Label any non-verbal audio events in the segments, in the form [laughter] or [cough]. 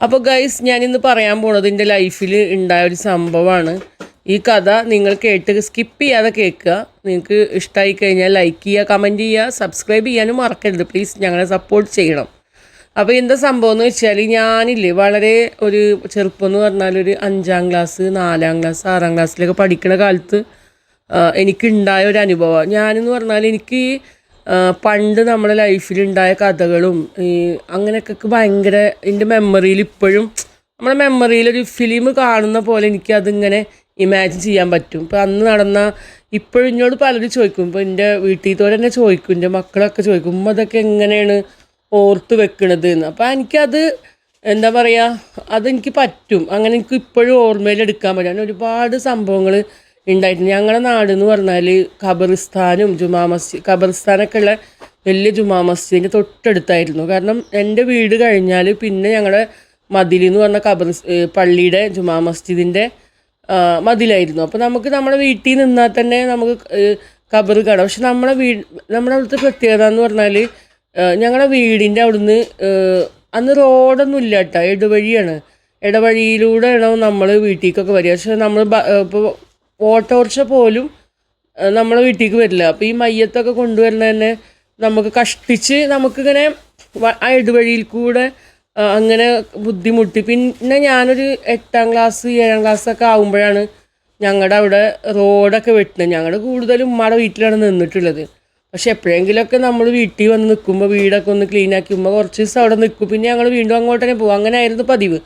അപ്പോൾ ഗൈസ് ഞാനിന്ന് പറയാൻ പോണത് എന്റെ ലൈഫിൽ ഉണ്ടായ ഒരു സംഭവമാണ് ഈ കഥ നിങ്ങൾ കേട്ട് സ്കിപ്പ് ചെയ്യാതെ കേൾക്കുക. നിങ്ങൾക്ക് ഇഷ്ടമായി കഴിഞ്ഞാൽ ലൈക്ക് ചെയ്യുക കമന്റ് ചെയ്യുക സബ്സ്ക്രൈബ് ചെയ്യാനും മറക്കരുത്. പ്ലീസ് ഞങ്ങളെ സപ്പോർട്ട് ചെയ്യണം. അപ്പോൾ എന്താ സംഭവം എന്ന് വെച്ചാൽ ഞാനില്ലേ വളരെ ഒരു ചെറുപ്പം എന്ന് പറഞ്ഞാൽ ഒരു അഞ്ചാം ക്ലാസ് നാലാം ക്ലാസ് ആറാം ക്ലാസ്സിലൊക്കെ പഠിക്കുന്ന കാലത്ത് എനിക്കുണ്ടായ ഒരു അനുഭവം. ഞാനെന്ന് പറഞ്ഞാൽ എനിക്ക് പണ്ട് നമ്മുടെ ലൈഫിലുണ്ടായ കഥകളും ഈ അങ്ങനെയൊക്കെ ഭയങ്കര എന്റെ മെമ്മറിയിൽ ഇപ്പോഴും നമ്മുടെ മെമ്മറിയിൽ ഒരു ഫിലിം കാണുന്ന പോലെ എനിക്ക് അതിങ്ങനെ ഇമാജിൻ ചെയ്യാൻ പറ്റും. ഇപ്പം അന്ന് നടന്ന ഇപ്പോഴും എന്നോട് പലരും ചോദിക്കും ഇപ്പോൾ എന്റെ വീട്ടിൽ തന്നെ ചോദിക്കും എന്റെ മക്കളൊക്കെ ചോദിക്കും അതൊക്കെ എങ്ങനെയാണ് ഓർത്ത് വെക്കണത്? എന്ന്. അപ്പോൾ എനിക്കത് എന്താ പറയുക അതെനിക്ക് പറ്റും. അങ്ങനെ എനിക്ക് ഇപ്പോഴും ഓർമ്മയിൽ എടുക്കാൻ പറ്റും. അങ്ങനെ ഒരുപാട് സംഭവങ്ങൾ ഉണ്ടായിട്ടുണ്ട് ഞങ്ങളുടെ നാട് എന്ന് പറഞ്ഞാൽ ഖബറിസ്ഥാനും ജുമാ മസ്ജിദ് ഖബറിസ്ഥാനൊക്കെ ഉള്ള വലിയ ജുമാ മസ്ജിദിന്റെ തൊട്ടടുത്തായിരുന്നു. കാരണം എന്റെ വീട് കഴിഞ്ഞാൽ പിന്നെ ഞങ്ങളുടെ മതിൽ എന്ന് പറഞ്ഞ ഖബർ പള്ളിയുടെ ജുമാ മസ്ജിദിന്റെ മതിലായിരുന്നു. അപ്പോൾ നമുക്ക് നമ്മുടെ വീട്ടിൽ നിന്നാൽ തന്നെ നമുക്ക് ഖബർ കാണാം. പക്ഷെ നമ്മുടെ വീട് നമ്മുടെ അവിടുത്തെ പ്രത്യേകത എന്ന് പറഞ്ഞാൽ ഞങ്ങളുടെ വീടിന്റെ അവിടുന്ന് അന്ന് റോഡൊന്നും ഇല്ല കേട്ടോ ഇടവഴിയാണ്. ഇടവഴിയിലൂടെയാണ് നമ്മൾ വീട്ടിലേക്കൊക്കെ വരിക. പക്ഷെ നമ്മൾ ഇപ്പോൾ ഓട്ടോറിക്ഷ പോലും നമ്മളെ വീട്ടിലേക്ക് വരില്ല. അപ്പോൾ ഈ മയ്യത്തൊക്കെ കൊണ്ടുവരുന്ന തന്നെ നമുക്ക് കഷ്ടിച്ച് നമുക്കിങ്ങനെ ഇടുവഴിയിൽ കൂടെ അങ്ങനെ ബുദ്ധിമുട്ടി. പിന്നെ ഞാനൊരു എട്ടാം ക്ലാസ് ഏഴാം ക്ലാസ്സൊക്കെ ആകുമ്പോഴാണ് ഞങ്ങളുടെ അവിടെ റോഡൊക്കെ വെട്ടുന്നത്. ഞങ്ങളുടെ കൂടുതലും ഉമ്മയുടെ വീട്ടിലാണ് നിന്നിട്ടുള്ളത്. പക്ഷെ എപ്പോഴെങ്കിലുമൊക്കെ നമ്മൾ വീട്ടിൽ വന്ന് നിൽക്കുമ്പോൾ വീടൊക്കെ ഒന്ന് ക്ലീൻ ആക്കുമ്പോൾ കുറച്ച് ദിവസം അവിടെ നിൽക്കും പിന്നെ ഞങ്ങൾ വീണ്ടും അങ്ങോട്ട് തന്നെ പോകും. അങ്ങനെ ആയിരുന്നു പതിവ്.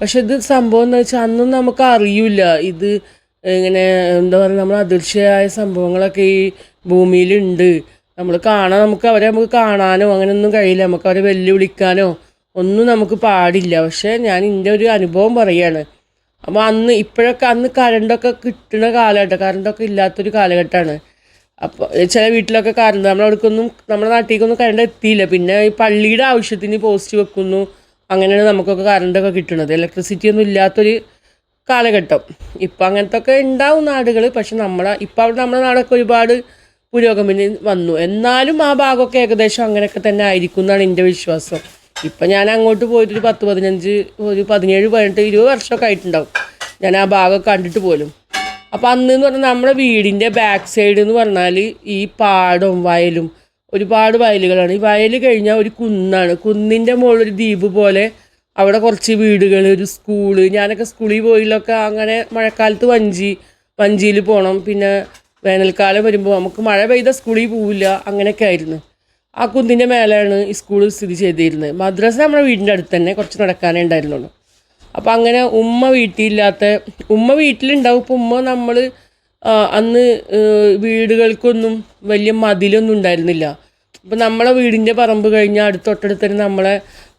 പക്ഷെ ഇത് സംഭവം എന്ന് വെച്ചാൽ അന്നും നമുക്ക് അറിയില്ല. ഇത് ഇങ്ങനെ എന്താ പറയുക നമ്മൾ അദൃശ്യമായ സംഭവങ്ങളൊക്കെ ഈ ഭൂമിയിലുണ്ട്. നമ്മൾ കാണാൻ നമുക്ക് അവരെ നമുക്ക് കാണാനോ അങ്ങനെയൊന്നും കഴിയില്ല. നമുക്ക് അവരെ വെല്ലുവിളിക്കാനോ ഒന്നും നമുക്ക് പാടില്ല. പക്ഷേ ഞാൻ എന്റെ ഒരു അനുഭവം പറയുകയാണ് അപ്പോൾ അന്ന് ഇപ്പോഴൊക്കെ അന്ന് കറണ്ടൊക്കെ കിട്ടുന്ന കാലഘട്ടം കറണ്ടൊക്കെ ഇല്ലാത്തൊരു കാലഘട്ടമാണ്. അപ്പോൾ ചില വീട്ടിലൊക്കെ കറണ്ട് നമ്മുടെ അവിടേക്കൊന്നും നമ്മുടെ നാട്ടിലേക്കൊന്നും കറണ്ട് എത്തിയില്ല. പിന്നെ ഈ പള്ളിയുടെ ആവശ്യത്തിന് പോസ്റ്റ് വെക്കുന്നു. അങ്ങനെയാണ് നമുക്കൊക്കെ കറണ്ടൊക്കെ കിട്ടുന്നത് ഇലക്ട്രിസിറ്റി ഒന്നും ഇല്ലാത്തൊരു കാലഘട്ടം. ഇപ്പം അങ്ങനത്തെ ഒക്കെ ഉണ്ടാവും നാടുകൾ പക്ഷെ നമ്മളെ ഇപ്പം അവിടെ നമ്മുടെ നാടൊക്കെ ഒരുപാട് പുരോഗമനം വന്നു. എന്നാലും ആ ഭാഗമൊക്കെ ഏകദേശം അങ്ങനെയൊക്കെ തന്നെ ആയിരിക്കും എന്നാണ് എന്റെ വിശ്വാസം. ഇപ്പം ഞാൻ അങ്ങോട്ട് പോയിട്ട് ഒരു പത്ത് പതിനഞ്ച് ഒരു പതിനേഴ് പതിനെട്ട് ഇരുപത് വർഷമൊക്കെ ആയിട്ടുണ്ടാവും. ഞാൻ ആ ഭാഗം കണ്ടിട്ട് പോലും. അപ്പോൾ അന്ന് എന്ന് പറഞ്ഞാൽ നമ്മുടെ വീടിന്റെ ബാക്ക് സൈഡ് എന്ന് പറഞ്ഞാൽ ഈ പാടും വയലും ഒരുപാട് വയലുകളാണ്. ഈ വയൽ കഴിഞ്ഞാൽ ഒരു കുന്നാണ്. കുന്നിന്റെ മുകളിൽ ഒരു ദ്വീപ് പോലെ അവിടെ കുറച്ച് വീടുകൾ ഒരു സ്കൂൾ. ഞാനൊക്കെ സ്കൂളിൽ പോയില്ലൊക്കെ അങ്ങനെ മഴക്കാലത്ത് വഞ്ചി വഞ്ചിയിൽ പോകണം പിന്നെ വേനൽക്കാലം വരുമ്പോൾ നമുക്ക് മഴ പെയ്ത സ്കൂളിൽ പോവില്ല. അങ്ങനെയൊക്കെ ആയിരുന്നു. ആ കുന്നിന്റെ മേലെയാണ് ഈ സ്കൂൾ സ്ഥിതി ചെയ്തിരുന്നത്. മദ്രസ നമ്മുടെ വീടിന്റെ അടുത്ത് തന്നെ കുറച്ച് നടക്കാനേ ഉണ്ടായിരുന്നുള്ളൂ. അപ്പോൾ അങ്ങനെ ഉമ്മ വീട്ടിലില്ലാത്ത ഉമ്മ വീട്ടിലുണ്ടാവും. ഇപ്പോൾ ഉമ്മ നമ്മൾ അന്ന് വീടുകൾക്കൊന്നും വലിയ മതിലൊന്നും ഉണ്ടായിരുന്നില്ല. അപ്പോൾ നമ്മളെ വീടിന്റെ പറമ്പ് കഴിഞ്ഞാൽ അടുത്തൊട്ടടുത്തന്നെ തന്നെ നമ്മളെ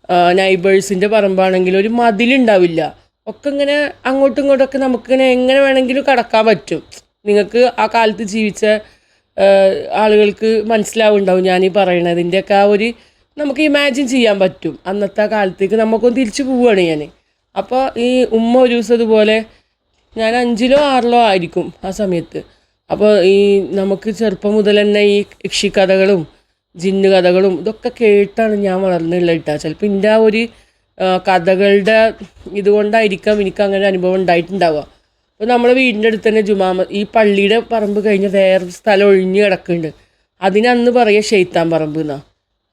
നൈബേഴ്സിന്റെ പറമ്പാണെങ്കിൽ ഒരു മതിലുണ്ടാവില്ല. ഒക്കെ ഇങ്ങനെ അങ്ങോട്ടും ഇങ്ങോട്ടൊക്കെ നമുക്കിങ്ങനെ എങ്ങനെ വേണമെങ്കിലും കടക്കാൻ പറ്റും. നിങ്ങൾക്ക് ആ കാലത്ത് ജീവിച്ച ആളുകൾക്ക് മനസ്സിലാവുണ്ടാവും ഞാൻ ഈ പറയണതിന്റെയൊക്കെ ആ ഒരു നമുക്ക് ഇമാജിൻ ചെയ്യാൻ പറ്റും. അന്നത്തെ ആ കാലത്തേക്ക് നമുക്കൊന്ന് തിരിച്ചു പോവുകയാണ് ഞാൻ അപ്പോൾ ഈ ഉമ്മ ഒരു ദിവസം ഇതുപോലെ ഞാൻ അഞ്ചിലോ ആറിലോ ആയിരിക്കും ആ സമയത്ത്. അപ്പോൾ ഈ നമുക്ക് ചെറുപ്പം മുതൽ തന്നെ ഈ യക്ഷിക്കഥകളും ജിന്ന് കഥകളും ഇതൊക്കെ കേട്ടാണ് ഞാൻ വളർന്നുള്ളത് കേട്ടോ. ചിലപ്പോൾ എന്റെ ആ ഒരു കഥകളുടെ ഇതുകൊണ്ടായിരിക്കാം എനിക്ക് അങ്ങനെ അനുഭവം ഉണ്ടായിട്ടുണ്ടാവുക. അപ്പോൾ നമ്മുടെ വീടിന്റെ അടുത്ത് തന്നെ ജുമാ ഈ പള്ളിയുടെ പറമ്പ് കഴിഞ്ഞ് വേറൊരു സ്ഥലം ഒഴിഞ്ഞ് കിടക്കുന്നുണ്ട്. അതിനന്ന് പറയുക ഷെയ്ത്താൻ പറമ്പ് എന്നാ.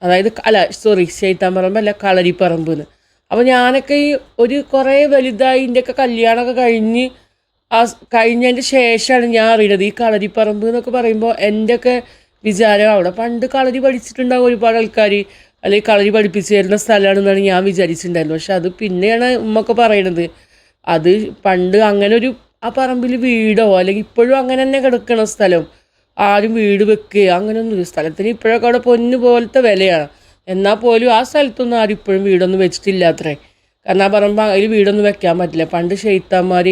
അതായത് അല്ല സോറി ഷെയ്ത്താൻ പറമ്പ് അല്ല കളരിപ്പറമ്പ് എന്ന്. അപ്പോൾ ഞാനൊക്കെ ഈ ഒരു കുറേ വലുതായി ഇതിന്റെയൊക്കെ കല്യാണമൊക്കെ കഴിഞ്ഞ് ആ കഴിഞ്ഞതിന്റെ ശേഷമാണ് ഞാൻ അറിയുന്നത് ഈ കളരിപ്പറമ്പ് എന്നൊക്കെ പറയുമ്പോൾ എന്റെയൊക്കെ വിചാരം അവിടെ പണ്ട് കളരി പഠിച്ചിട്ടുണ്ടാവും ഒരുപാട് ആൾക്കാർ അല്ലെങ്കിൽ കളരി പഠിപ്പിച്ച് തരുന്ന സ്ഥലമാണെന്നാണ് ഞാൻ വിചാരിച്ചിട്ടുണ്ടായിരുന്നത്. പക്ഷെ അത് പിന്നെയാണ് ഉമ്മൊക്കെ പറയണത്. അത് പണ്ട് അങ്ങനെ ഒരു ആ പറമ്പിൽ വീടോ അല്ലെങ്കിൽ ഇപ്പോഴും അങ്ങനെ തന്നെ കിടക്കണ സ്ഥലം. ആരും വീട് വെക്കുക അങ്ങനെയൊന്നും സ്ഥലത്തിന് ഇപ്പോഴൊക്കെ അവിടെ പൊന്ന് പോലത്തെ വിലയാണ്. എന്നാൽ പോലും ആ സ്ഥലത്തൊന്നും ആരും ഇപ്പോഴും വീടൊന്നും വെച്ചിട്ടില്ല അത്രേ കാരണം ആ പറമ്പ് അതിൽ വീടൊന്നും വെക്കാൻ പറ്റില്ല. പണ്ട് ഷെയ്ത്താന്മാർ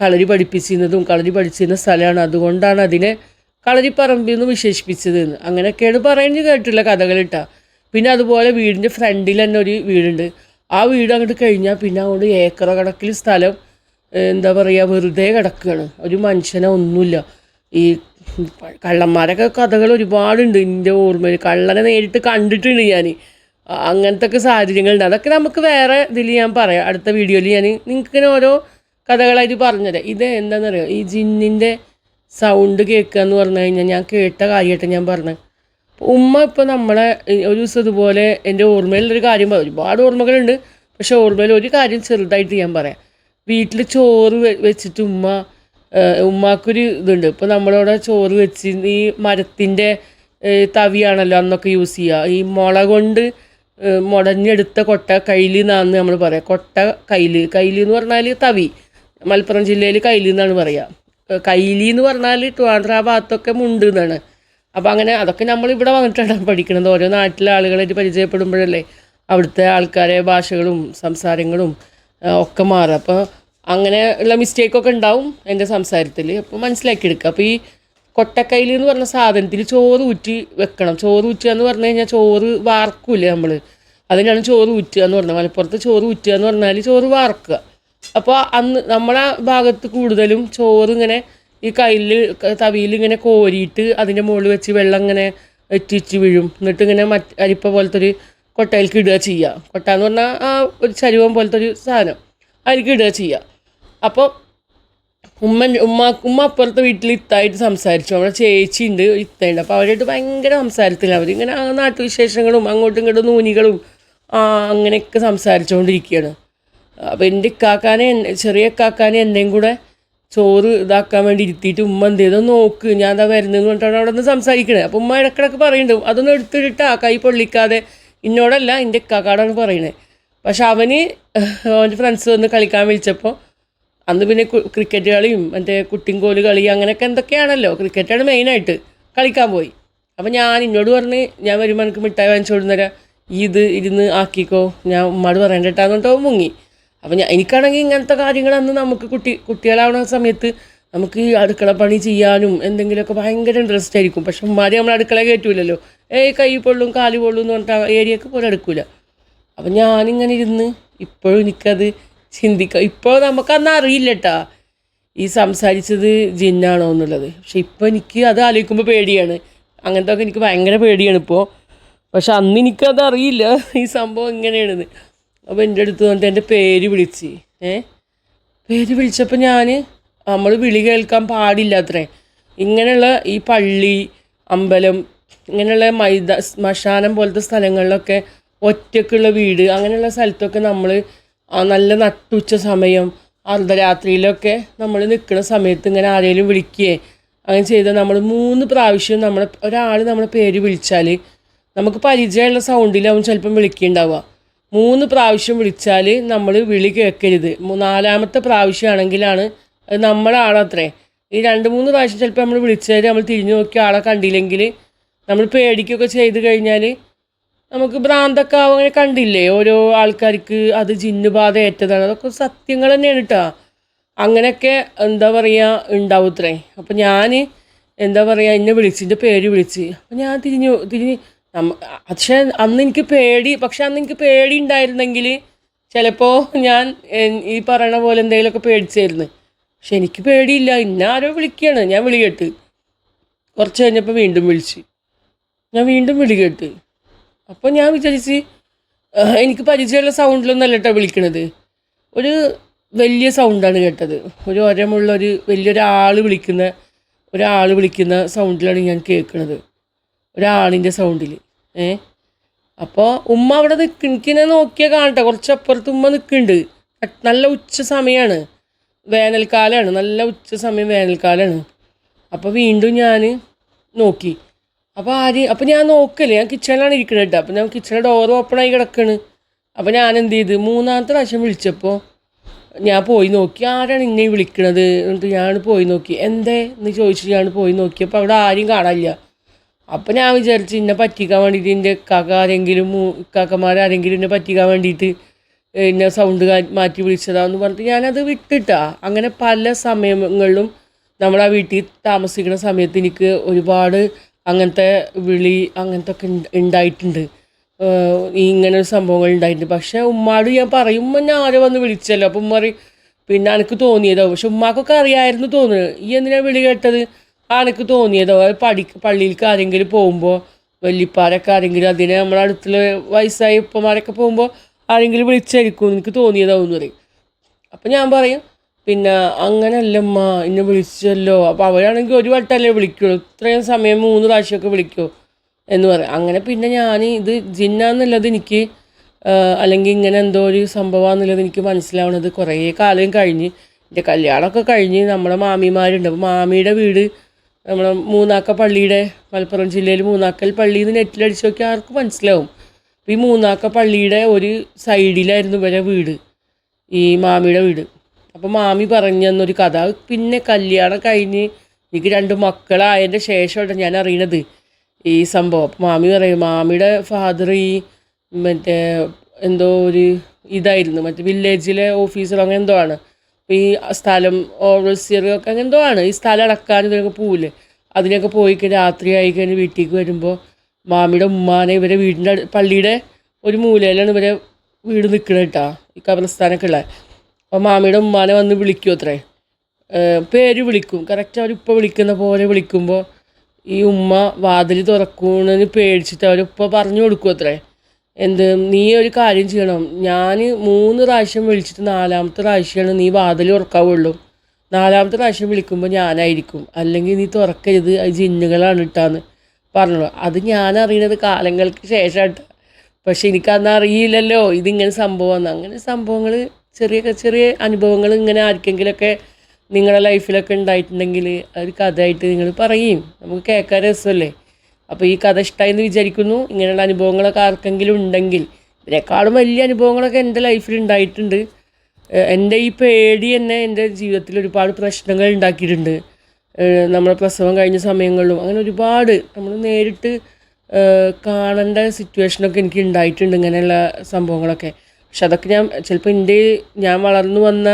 കളരി പഠിപ്പിച്ചിരുന്നതും കളരി പഠിച്ചിരുന്ന സ്ഥലമാണ്. അതുകൊണ്ടാണ് അതിനെ കളരിപ്പറമ്പിൽ നിന്ന് വിശേഷിപ്പിച്ചത് എന്ന് അങ്ങനെയൊക്കെയാണ് പറയുന്നത് കേട്ടില്ല കഥകളിട്ടാ പിന്നെ അതുപോലെ വീടിന്റെ ഫ്രണ്ടിൽ തന്നെ ഒരു വീടുണ്ട്. ആ വീട് അങ്ങോട്ട് കഴിഞ്ഞാൽ പിന്നെ അങ്ങോട്ട് ഏക്കറ കണക്കിൽ സ്ഥലം എന്താ പറയുക വെറുതെ കിടക്കുകയാണ്. ഒരു മനുഷ്യനെ ഒന്നുമില്ല. ഈ കള്ളന്മാരൊക്കെ കഥകൾ ഒരുപാടുണ്ട് എന്റെ ഓർമ്മയിൽ. കള്ളനെ നേരിട്ട് കണ്ടിട്ടുണ്ട് ഞാൻ. അങ്ങനത്തെ ഒക്കെ സാഹചര്യങ്ങളുണ്ട്. അതൊക്കെ നമുക്ക് വേറെ ഇതിൽ ഞാൻ പറയാം. അടുത്ത വീഡിയോയിൽ ഞാൻ നിങ്ങൾക്ക് ഇങ്ങനെ ഓരോ കഥകളായിട്ട് പറഞ്ഞുതരാം. ഇത് എന്താണെന്നറിയാം? ഈ ജിന്നിന്റെ സൗണ്ട് കേൾക്കുക എന്ന് പറഞ്ഞു കഴിഞ്ഞാൽ ഞാൻ കേട്ട കാര്യമായിട്ട് ഞാൻ പറഞ്ഞത് ഉമ്മ ഇപ്പോൾ നമ്മളെ ഒരു ദിവസം ഇതുപോലെ എന്റെ ഓർമ്മയിലുള്ളൊരു കാര്യം പറയും ഒരുപാട് ഓർമ്മകളുണ്ട്. പക്ഷേ ഓർമ്മയിൽ ഒരു കാര്യം ചെറുതായിട്ട് ഞാൻ പറയാം. വീട്ടിൽ ചോറ് വെച്ചിട്ട് ഉമ്മ ഉമ്മാക്കൊരു ഇതുണ്ട്. ഇപ്പോൾ നമ്മളവിടെ ചോറ് വെച്ച് ഈ മരത്തിന്റെ തവിയാണല്ലോ അന്നൊക്കെ യൂസ് ചെയ്യുക ഈ മുള കൊണ്ട് മുടഞ്ഞെടുത്ത കൊട്ട കയ്യിൽ എന്നാന്ന് നമ്മൾ പറയാം. കൊട്ട കയ്യിൽ കയ്യിൽ എന്ന് പറഞ്ഞാൽ തവി. മലപ്പുറം ജില്ലയിൽ കയ്യിൽ എന്നാണ് പറയുക കൈലി എന്ന് പറഞ്ഞാൽ ട്രിവാൻഡ്ര ആ ഭാഗത്തൊക്കെ മുണ്ട് എന്നാണ് അപ്പോൾ അങ്ങനെ അതൊക്കെ നമ്മൾ ഇവിടെ വന്നിട്ടാണ് [laughs] പഠിക്കുന്നത് ഓരോ നാട്ടിലെ ആളുകളായിട്ട് പരിചയപ്പെടുമ്പോഴല്ലേ അവിടുത്തെ ആൾക്കാരെ ഭാഷകളും സംസാരങ്ങളും ഒക്കെ മാറും അപ്പോൾ അങ്ങനെ ഉള്ള മിസ്റ്റേക്കൊക്കെ ഉണ്ടാവും എന്റെ സംസാരത്തിൽ അപ്പോൾ മനസ്സിലാക്കിയെടുക്കുക. അപ്പോൾ ഈ കൊട്ടക്കൈലി എന്ന് പറഞ്ഞ സാധനത്തിൽ ചോറ് ഊറ്റി വെക്കണം. ചോറ് ഊറ്റുക എന്ന് പറഞ്ഞു കഴിഞ്ഞാൽ ചോറ് വാർക്കൂലേ നമ്മൾ അതിനാണ് ചോറ് ഊറ്റുക എന്ന് പറഞ്ഞത്. മലപ്പുറത്ത് ചോറ് ഊറ്റുക എന്ന് പറഞ്ഞാൽ ചോറ് വാർക്കുക. അപ്പോൾ അന്ന് നമ്മളെ ഭാഗത്ത് കൂടുതലും ചോറ് ഇങ്ങനെ ഈ കയ്യിൽ തവിയിൽ ഇങ്ങനെ കോരിയിട്ട് അതിന്റെ മുകളിൽ വെച്ച് വെള്ളം ഇങ്ങനെ എറ്റിച്ച് വീഴും. എന്നിട്ട് ഇങ്ങനെ മറ്റ് അരിപ്പ പോലത്തെ ഒരു കൊട്ടയിലേക്ക് ഇടുക ചെയ്യുക കൊട്ട എന്ന് പറഞ്ഞാൽ ആ ഒരു ചരുവം പോലത്തെ ഒരു സാധനം. അതിലേക്ക് ഇടുക ചെയ്യുക അപ്പോൾ ഉമ്മ ഉമ്മ ഉമ്മ അപ്പുറത്തെ വീട്ടിൽ ഇത്തായിട്ട് സംസാരിച്ചു. അവിടെ ചേച്ചി ഉണ്ട് ഇത്തയുണ്ട് അപ്പോൾ അവരായിട്ട് ഭയങ്കര സംസാരത്തിലാണ് അവരിങ്ങനെ നാട്ടുവിശേഷങ്ങളും അങ്ങോട്ടും ഇങ്ങോട്ടും നൂനികളും അങ്ങനെയൊക്കെ സംസാരിച്ചുകൊണ്ടിരിക്കുകയാണ് അപ്പോൾ ഇക്കാക്കാനെ ചെറിയ കാക്കാനെ എന്നെയും കൂടെ ചോറ് ഇതാക്കാൻ വേണ്ടി ഇരുത്തിയിട്ട് ഉമ്മ എന്ത് ചെയ്തോ? നോക്ക് ഞാൻ എന്താ വരുന്നതെന്ന് പറഞ്ഞിട്ടാണ് അവിടെ നിന്ന് സംസാരിക്കണത് അപ്പോൾ ഉമ്മ ഇടക്കിടക്ക് പറയുന്നുണ്ട് അതൊന്നും എടുത്തിട്ടാ കൈ പൊള്ളിക്കാതെ ഇന്നോടല്ല എന്റെ ഇക്കാക്കാടാണ് പറയണത് പക്ഷെ അവന് അവന്റെ ഫ്രണ്ട്സ് വന്ന് കളിക്കാൻ വിളിച്ചപ്പോൾ അന്ന് പിന്നെ ക്രിക്കറ്റ് കളിയും മറ്റേ കുട്ടിങ്കോൽ കളി അങ്ങനെയൊക്കെ എന്തൊക്കെയാണല്ലോ. ക്രിക്കറ്റാണ് മെയിനായിട്ട് കളിക്കാൻ പോയി. അപ്പം ഞാൻ എന്നോട് പറഞ്ഞ് ഞാൻ വരുമ്പോൾ എനിക്ക് മിഠായി വാങ്ങിച്ചു കൊടുന്നേരാ. ഇത് ഇരുന്ന് ആക്കിക്കോ. ഞാൻ ഉമ്മാട് പറഞ്ഞിട്ട് മുങ്ങി. അപ്പം ഞാൻ എനിക്കാണെങ്കിൽ ഇങ്ങനത്തെ കാര്യങ്ങൾ അന്ന് നമുക്ക് കുട്ടി കുട്ടികളാവുന്ന സമയത്ത് നമുക്ക് ഈ അടുക്കള പണി ചെയ്യാനും എന്തെങ്കിലുമൊക്കെ ഭയങ്കര ഇൻട്രസ്റ്റ് ആയിരിക്കും. പക്ഷെ ഉമ്മാരി നമ്മൾ അടുക്കള കയറ്റൂലല്ലോ ഏയ് കൈ പൊള്ളും കാൽ പൊള്ളും എന്ന് പറഞ്ഞിട്ട് ഏരിയൊക്കെ പോലും എടുക്കൂല. അപ്പം ഞാനിങ്ങനെ ഇരുന്ന് ഇപ്പോഴും എനിക്കത് ചിന്തിക്കാം ഇപ്പോൾ നമുക്കന്ന് അറിയില്ല കേട്ടാ ഈ സംസാരിച്ചത് ജിന്നാണോ എന്നുള്ളത്. പക്ഷെ ഇപ്പോൾ എനിക്ക് അത് ആലോചിക്കുമ്പോൾ പേടിയാണ്. അങ്ങനത്തെ ഒക്കെ എനിക്ക് ഭയങ്കര പേടിയാണ് ഇപ്പോൾ പക്ഷെ അന്ന് എനിക്കത് അറിയില്ല. ഈ സംഭവം ഇങ്ങനെയാണെന്ന് അപ്പോൾ എന്റെ അടുത്ത് വന്നിട്ട് എന്റെ പേര് വിളിച്ച്. ഏ? പേര് വിളിച്ചപ്പോൾ ഞാൻ നമ്മൾ വിളി കേൾക്കാൻ പാടില്ല അത്രേ ഇങ്ങനെയുള്ള ഈ പള്ളി അമ്പലം ഇങ്ങനെയുള്ള മൈദ ശ്മശാനം പോലത്തെ സ്ഥലങ്ങളിലൊക്കെ ഒറ്റക്കുള്ള വീട് അങ്ങനെയുള്ള സ്ഥലത്തൊക്കെ നമ്മൾ നല്ല നട്ടുച്ച സമയം അർദ്ധരാത്രിയിലൊക്കെ നമ്മൾ നിൽക്കുന്ന സമയത്ത് ഇങ്ങനെ ആരെങ്കിലും വിളിക്കുകയെ അങ്ങനെ ചെയ്താൽ നമ്മൾ മൂന്ന് പ്രാവശ്യം നമ്മളെ ഒരാൾ നമ്മളെ പേര് വിളിച്ചാൽ നമുക്ക് പരിചയമുള്ള സൗണ്ടിലാവും ചിലപ്പം വിളിക്കുന്നുണ്ടാവുക മൂന്ന് പ്രാവശ്യം വിളിച്ചാൽ നമ്മൾ വിളി കേൾക്കരുത് നാലാമത്തെ പ്രാവശ്യമാണെങ്കിലാണ് അത് നമ്മളെ ആളത്രേ. ഈ രണ്ട് മൂന്ന് പ്രാവശ്യം ചിലപ്പോൾ നമ്മൾ വിളിച്ചാൽ നമ്മൾ തിരിഞ്ഞു നോക്കി ആളെ കണ്ടില്ലെങ്കിൽ നമ്മൾ പേടിക്കുകയൊക്കെ ചെയ്ത് കഴിഞ്ഞാൽ നമുക്ക് ഭ്രാന്തൊക്കെ അങ്ങനെ കണ്ടില്ലേ? ഓരോ ആൾക്കാർക്ക് അത് ജിന്നുബാധ ഏറ്റതാണ് അതൊക്കെ സത്യങ്ങൾ തന്നെയാണ് കേട്ടോ അങ്ങനെയൊക്കെ എന്താ പറയുക ഉണ്ടാവും ഇത്രേ അപ്പം ഞാൻ എന്താ പറയുക എന്നെ വിളിച്ച് എന്റെ പേര് വിളിച്ച്. അപ്പം ഞാൻ തിരിഞ്ഞു തിരിഞ്ഞ് പക്ഷേ അന്ന് എനിക്ക് പേടി പക്ഷെ അന്ന് എനിക്ക് പേടി ഉണ്ടായിരുന്നെങ്കിൽ ചിലപ്പോൾ ഞാൻ ഈ പറയണ പോലെ എന്തെങ്കിലുമൊക്കെ പേടിച്ചായിരുന്നു. പക്ഷെ എനിക്ക് പേടിയില്ല ഇന്ന ആരോ വിളിക്കുകയാണ് ഞാൻ വിളി കേട്ട്. കുറച്ച് കഴിഞ്ഞപ്പോൾ വീണ്ടും വിളിച്ച്. ഞാൻ വീണ്ടും വിളി കേട്ട്. അപ്പോൾ ഞാൻ വിചാരിച്ച് എനിക്ക് പരിചയമുള്ള സൗണ്ടിലൊന്നും അല്ല കേട്ടോ വിളിക്കണത്. ഒരു വലിയ സൗണ്ടാണ് കേട്ടത്. ഒരു ഒരമുള്ള ഒരു വലിയൊരാൾ വിളിക്കുന്ന ഒരാൾ വിളിക്കുന്ന സൗണ്ടിലാണ് ഞാൻ കേൾക്കുന്നത് ഒരാളിന്റെ സൗണ്ടിൽ ഏ? അപ്പോൾ ഉമ്മ അവിടെ നിൽക്ക എനിക്കിനെ നോക്കിയാൽ കാണട്ടെ. കുറച്ച് അപ്പുറത്ത് ഉമ്മ നിൽക്കുന്നുണ്ട് നല്ല ഉച്ച സമയമാണ് വേനൽക്കാലമാണ് നല്ല ഉച്ച സമയം വേനൽക്കാലമാണ് അപ്പോൾ വീണ്ടും ഞാൻ നോക്കി. അപ്പോൾ ആര് അപ്പോൾ ഞാൻ നോക്കല്ലേ ഞാൻ കിച്ചണിലാണ് ഇരിക്കുന്നത് കേട്ടോ. അപ്പോൾ ഞാൻ കിച്ചണിലെ ഡോർ ഓപ്പൺ ആയി കിടക്കണ്. അപ്പോൾ ഞാൻ എന്ത് ചെയ്ത് മൂന്നാമത്തെ പ്രാവശ്യം വിളിച്ചപ്പോൾ ഞാൻ പോയി നോക്കി. ആരാണ് ഇന്നെ വിളിക്കണത്? എന്നിട്ട് ഞാൻ പോയി നോക്കി. എന്തേ? എന്ന് ചോദിച്ചു ഞാൻ പോയി നോക്കി. നോക്കിയപ്പോൾ അവിടെ ആരും കാണാനില്ല. അപ്പം ഞാൻ വിചാരിച്ചു എന്നെ പറ്റിക്കാൻ വേണ്ടിയിട്ട് എന്റെ ഇക്കാക്ക ആരെങ്കിലും ഇക്കാക്കമാരാരെങ്കിലും എന്നെ പറ്റിക്കാൻ വേണ്ടിയിട്ട് എന്നെ സൗണ്ട് മാറ്റി വിളിച്ചതാന്ന് പറഞ്ഞിട്ട് ഞാനത് വിട്ടിട്ടാ. അങ്ങനെ പല സമയങ്ങളിലും നമ്മൾ ആ വീട്ടിൽ താമസിക്കുന്ന സമയത്ത് എനിക്ക് ഒരുപാട് അങ്ങനത്തെ വിളി അങ്ങനത്തെ ഒക്കെ ഉണ്ടായിട്ടുണ്ട് ഇങ്ങനെ ഒരു സംഭവങ്ങൾ ഉണ്ടായിട്ടുണ്ട് പക്ഷേ ഉമ്മാട് ഞാൻ പറയും ഉമ്മ ഞാൻ ആരെ വന്ന് വിളിച്ചല്ലോ? അപ്പം ഉമ്മ പറയും പിന്നെ എനിക്ക് തോന്നിയതാവും. പക്ഷെ ഉമ്മാക്കൊക്കെ അറിയായിരുന്നു തോന്നുന്നത് ഈ എന്തിനാണ് വിളി കേട്ടത്? ആ തോന്നിയത്? പഠി പള്ളിയിലേക്ക് ആരെങ്കിലും പോകുമ്പോൾ വല്യപ്പാരൊക്കെ ആരെങ്കിലും അതിനെ നമ്മുടെ അടുത്തുള്ള വയസ്സായ ഉപ്പമാരൊക്കെ പോകുമ്പോൾ ആരെങ്കിലും വിളിച്ചായിരിക്കും എനിക്ക് തോന്നിയതാവും എന്ന് പറയും. അപ്പം ഞാൻ പറയും പിന്നെ അങ്ങനല്ലമ്മ എന്നെ വിളിച്ചല്ലോ. അപ്പോൾ അവരാണെങ്കിൽ ഒരു വട്ടമല്ലേ വിളിക്കുള്ളൂ. ഇത്രയും സമയം മൂന്ന് പ്രാവശ്യമൊക്കെ വിളിക്കുമോ എന്ന് പറയും. അങ്ങനെ പിന്നെ ഞാൻ ഇത് ജിന്നാന്നുള്ളത് എനിക്ക് അല്ലെങ്കിൽ ഇങ്ങനെ എന്തോ ഒരു സംഭവമാണെന്നുള്ളത് എനിക്ക് മനസ്സിലാവുന്നത് കുറേ കാലം കഴിഞ്ഞ്. എന്റെ കല്യാണമൊക്കെ കഴിഞ്ഞ് നമ്മുടെ മാമിമാരുണ്ട്. അപ്പോൾ മാമിയുടെ വീട് നമ്മളെ മൂന്നാക്ക പള്ളിയുടെ മലപ്പുറം ജില്ലയിൽ മൂന്നാക്കൽ പള്ളി എന്ന് നെറ്റിലടിച്ച് നോക്കിയാൽ ആർക്കും മനസ്സിലാവും. ഈ മൂന്നാക്ക പള്ളിയുടെ ഒരു സൈഡിലായിരുന്നു ഇവരെ വീട് ഈ മാമിയുടെ വീട്. അപ്പോൾ മാമി പറഞ്ഞു തന്നൊരു കഥ. പിന്നെ കല്യാണം കഴിഞ്ഞ് എനിക്ക് രണ്ട് മക്കളായതിന്റെ ശേഷമാണ് ഞാൻ അറിയണത് ഈ സംഭവം. മാമി പറയും മാമിയുടെ ഫാദർ ഈ മറ്റേ എന്തോ ഒരു ഇതായിരുന്നു മറ്റേ വില്ലേജിലെ ഓഫീസറോ അങ്ങനെ എന്തോ ആണ്. ഈ സ്ഥലം ഓവർസിയറോ ഒക്കെ അങ്ങനെ എന്തോ ആണ്. ഈ സ്ഥലം അടക്കാൻ ഇതിനൊക്കെ പോവില്ലേ അതിനൊക്കെ പോയി കഴിഞ്ഞ് രാത്രി ആയി കഴിഞ്ഞ് വീട്ടിലേക്ക് വരുമ്പോൾ മാമിയുടെ ഉമ്മാനെ ഇവരെ വീടിന്റെ പള്ളിയുടെ ഒരു മൂലയിലാണ് ഇവരെ വീട് നിൽക്കണത് കേട്ടാ. ഈ കബർസ്ഥാനൊക്കെ ഉള്ളത് അപ്പോൾ മാമിയുടെ ഉമ്മാനെ വന്ന് വിളിക്കും അത്രേ. പേര് വിളിക്കും. കറക്റ്റ് അവരിപ്പോൾ വിളിക്കുന്ന പോലെ വിളിക്കുമ്പോൾ ഈ ഉമ്മ വാതിൽ തുറക്കുന്നതിന് പേടിച്ചിട്ട് അവരിപ്പോൾ പറഞ്ഞു കൊടുക്കും അത്രേ. എന്ത് നീ ഒരു കാര്യം ചെയ്യണം. ഞാൻ മൂന്ന് പ്രാവശ്യം വിളിച്ചിട്ട് നാലാമത്തെ പ്രാവശ്യമാണ് നീ വാതിൽ തുറക്കാവുള്ളൂ. നാലാമത്തെ പ്രാവശ്യം വിളിക്കുമ്പോൾ ഞാനായിരിക്കും. അല്ലെങ്കിൽ നീ തുറക്കരുത്. അത് ജിന്നുകളാണ് ഇട്ടാന്ന് പറഞ്ഞോളൂ. അത് ഞാൻ അറിയണത് കാലങ്ങൾക്ക് ശേഷമായിട്ട് പക്ഷെ എനിക്കന്ന് അറിയില്ലല്ലോ. ഇതിങ്ങനെ സംഭവമാണ്. അങ്ങനെ സംഭവങ്ങൾ ചെറിയ ചെറിയ അനുഭവങ്ങൾ ഇങ്ങനെ ആർക്കെങ്കിലുമൊക്കെ നിങ്ങളുടെ ലൈഫിലൊക്കെ ഉണ്ടായിട്ടുണ്ടെങ്കിൽ ഒരു കഥയായിട്ട് നിങ്ങൾ പറയും. നമുക്ക് കേൾക്കാൻ രസമല്ലേ? അപ്പോൾ ഈ കഥ ഇഷ്ടമായി എന്ന് വിചാരിക്കുന്നു. ഇങ്ങനെയുള്ള അനുഭവങ്ങളൊക്കെ ആർക്കെങ്കിലും ഉണ്ടെങ്കിൽ ഇതിനേക്കാളും വലിയ അനുഭവങ്ങളൊക്കെ എന്റെ ലൈഫിൽ ഉണ്ടായിട്ടുണ്ട് എന്റെ ഈ പേടി തന്നെ എന്റെ ജീവിതത്തിൽ ഒരുപാട് പ്രശ്നങ്ങൾ ഉണ്ടാക്കിയിട്ടുണ്ട് നമ്മളെ പ്രസവം കഴിഞ്ഞ സമയങ്ങളിലും അങ്ങനെ ഒരുപാട് നമ്മൾ നേരിട്ട് കാണേണ്ട സിറ്റുവേഷനൊക്കെ എനിക്ക് ഉണ്ടായിട്ടുണ്ട് ഇങ്ങനെയുള്ള സംഭവങ്ങളൊക്കെ. പക്ഷെ അതൊക്കെ ഞാൻ ചിലപ്പോൾ എന്റെ ഞാൻ വളർന്നു വന്ന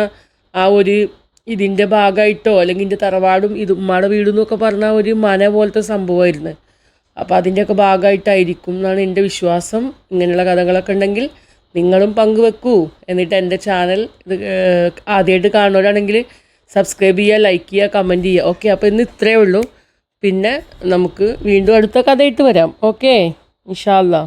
ആ ഒരു ഇതിന്റെ ഭാഗമായിട്ടോ അല്ലെങ്കിൽ എന്റെ തറവാടും ഇത് ഉമ്മയുടെ വീടും എന്നൊക്കെ പറഞ്ഞ ഒരു മന പോലത്തെ സംഭവമായിരുന്നു. അപ്പോൾ അതിന്റെയൊക്കെ ഭാഗമായിട്ടായിരിക്കും എന്നാണ് എന്റെ വിശ്വാസം. ഇങ്ങനെയുള്ള കഥകളൊക്കെ ഉണ്ടെങ്കിൽ നിങ്ങളും പങ്കുവെക്കൂ എന്നിട്ട് എന്റെ ചാനൽ ഇത് ആദ്യമായിട്ട് കാണുന്നവരാണെങ്കിൽ സബ്സ്ക്രൈബ് ചെയ്യുക ലൈക്ക് ചെയ്യുക കമന്റ് ചെയ്യുക. ഓക്കെ അപ്പോൾ ഇന്ന് ഇത്രയേ ഉള്ളൂ. പിന്നെ നമുക്ക് വീണ്ടും അടുത്ത കഥയിട്ട് വരാം. ഓക്കെ ഇൻഷാല്ലാ